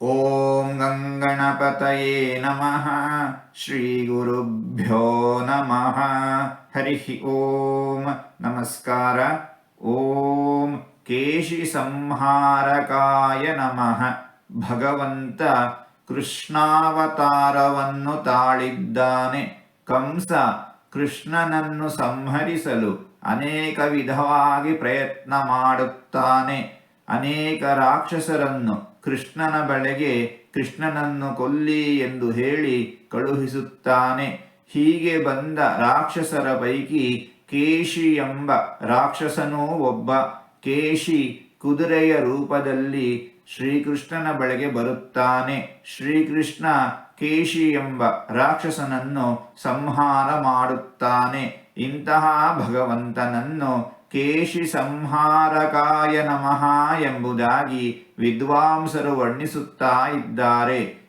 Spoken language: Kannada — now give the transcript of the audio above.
ॐ गङ्गणपतये नमः श्रीगुरुभ्यो नमः हरिः ॐ नमस्कार ॐ ಕೇಶಿಸಂಹಾರಕಾಯ ನಮಃ ಭಗವಂತ ಕೃಷ್ಣಾವತಾರವನ್ನು ತಾಳಿದ್ದಾನೆ ಕಂಸ ಕೃಷ್ಣನನ್ನು ಸಂಹರಿಸಲು ಅನೇಕ ವಿಧವಾಗಿ ಪ್ರಯತ್ನ ಮಾಡುತ್ತಾನೆ ಅನೇಕ ರಾಕ್ಷಸರನ್ನು ಕೃಷ್ಣನ ಬಳಿಗೆ ಕೃಷ್ಣನನ್ನು ಕೊಲ್ಲಿ ಎಂದು ಹೇಳಿ ಕಳುಹಿಸುತ್ತಾನೆ. ಹೀಗೆ ಬಂದ ರಾಕ್ಷಸರ ಪೈಕಿ ಕೇಶಿ ಎಂಬ ರಾಕ್ಷಸನೂ ಒಬ್ಬ. ಕೇಶಿ ಕುದುರೆಯ ರೂಪದಲ್ಲಿ ಶ್ರೀಕೃಷ್ಣನ ಬಳಿಗೆ ಬರುತ್ತಾನೆ. ಶ್ರೀಕೃಷ್ಣ ಕೇಶಿ ಎಂಬ ರಾಕ್ಷಸನನ್ನು ಸಂಹಾರ ಮಾಡುತ್ತಾನೆ. ಇಂತಹ ಭಗವಂತನನ್ನು ಕೇಶಿ ಸಂಹಾರಕಾಯ ನಮಃ ಎಂಬುದಾಗಿ ವಿದ್ವಾಂಸರು ವರ್ಣಿಸುತ್ತಾ ಇದ್ದಾರೆ.